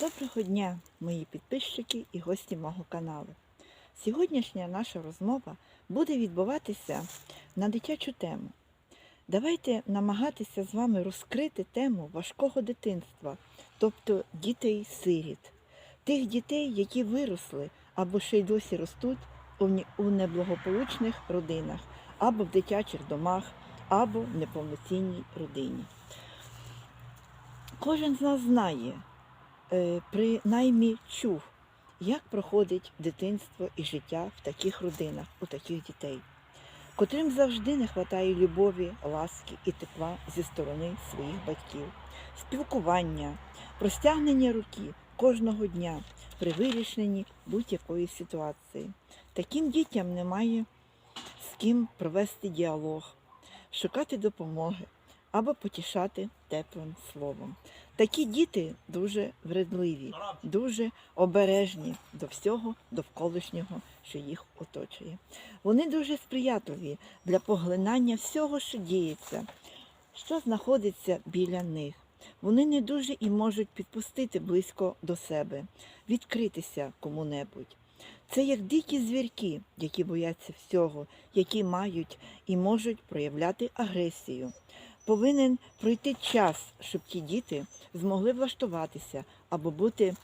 Доброго дня, мої підписчики і гості мого каналу. Сьогоднішня наша розмова буде відбуватися на дитячу тему. Давайте намагатися з вами розкрити тему важкого дитинства, тобто дітей-сиріт, тих дітей, які виросли або ще й досі ростуть у неблагополучних родинах, або в дитячих домах, або в неповноцінній родині. Кожен з нас знає, принаймні чув, як проходить дитинство і життя в таких родинах, у таких дітей, котрим завжди не вистачає любові, ласки і тепла зі сторони своїх батьків, спілкування, простягнення руки кожного дня при вирішенні будь-якої ситуації. Таким дітям немає з ким провести діалог, шукати допомоги або потішати теплим словом. Такі діти дуже вредливі, дуже обережні до всього довколишнього, що їх оточує. Вони дуже сприятливі для поглинання всього, що діється, що знаходиться біля них. Вони не дуже і можуть підпустити близько до себе, відкритися кому-небудь. Це як дикі звірки, які бояться всього, які мають і можуть проявляти агресію. Повинен пройти час, щоб ті діти змогли влаштуватися або бути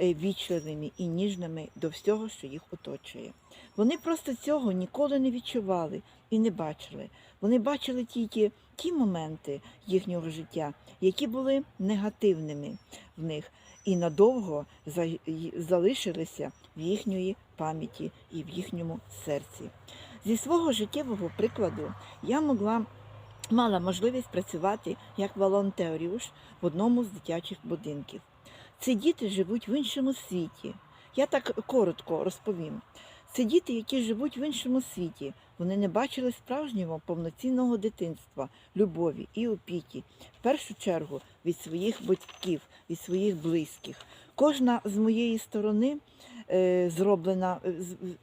е, вічливими і ніжними до всього, що їх оточує. Вони просто цього ніколи не відчували і не бачили. Вони бачили тільки ті моменти їхнього життя, які були негативними в них і надовго за- залишилися в їхньої пам'яті і в їхньому серці. Зі свого життєвого прикладу я могла мала можливість працювати як волонтеріуш в одному з дитячих будинків. Ці діти живуть в іншому світі. Я так коротко розповім. Це діти, які живуть в іншому світі. Вони не бачили справжнього повноцінного дитинства, любові і опіки, в першу чергу від своїх батьків, від своїх близьких. Кожна з моєї сторони зроблена, е,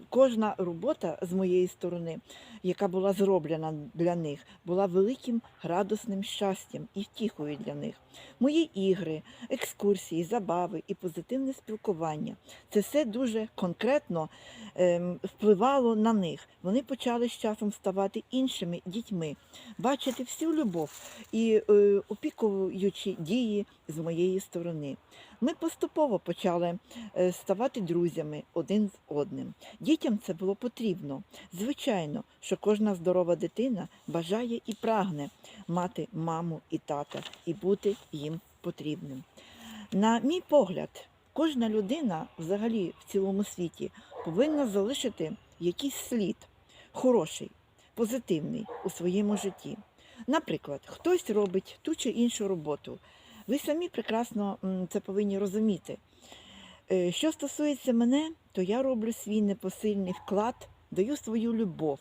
кожна робота з моєї сторони, яка була зроблена для них, була великим градусним щастям і втіхою для них. Мої ігри, екскурсії, забави і позитивне спілкування це все дуже конкретно ем, впливало на них. Вони почали з часом ставати іншими дітьми, бачити всю любов і е, опікуючі дії з моєї сторони. Ми поступово почали е, ставати друзями один з одним. Дітям це було потрібно. Звичайно, що кожна здорова дитина бажає і прагне мати маму і тата і бути їм потрібним. На мій погляд, кожна людина взагалі в цілому світі повинна залишити якийсь слід хороший, позитивний у своєму житті. Наприклад, хтось робить ту чи іншу роботу. Ви самі прекрасно це повинні розуміти. Е, Що стосується мене, то я роблю свій непосильний вклад, даю свою любов,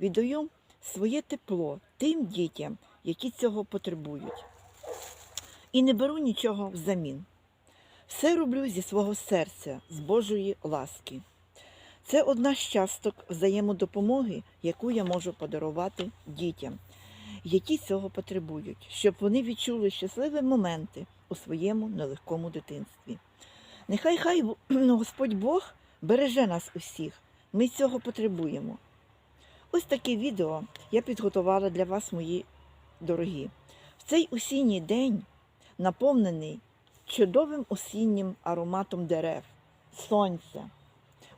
віддаю своє тепло тим дітям, які цього потребують. І не беру нічого взамін. Все роблю зі свого серця, з Божої ласки. Це одна з часток взаємодопомоги, яку я можу подарувати дітям, які цього потребують, щоб вони відчули щасливі моменти у своєму нелегкому дитинстві. Нехай хай Господь Бог береже нас усіх. Ми цього потребуємо. Ось таке відео я підготувала для вас, мої дорогі. В цей осінній день, наповнений чудовим осіннім ароматом дерев, сонця,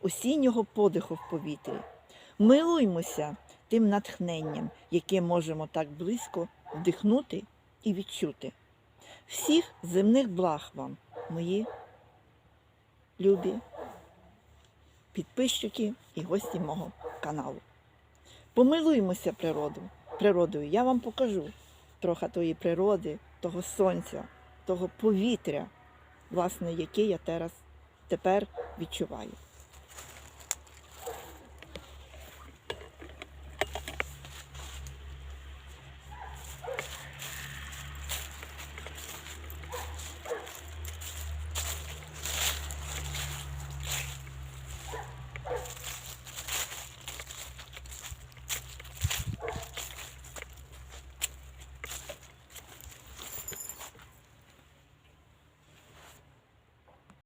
осіннього подиху в повітрі. Милуймося тим натхненням, яке можемо так близько вдихнути і відчути. Всіх земних благ вам, мої любі підписчики і гості мого каналу. Помилуймося природу, природою. Я вам покажу трохи тої природи, того сонця, того повітря, власне, яке я зараз тепер відчуваю.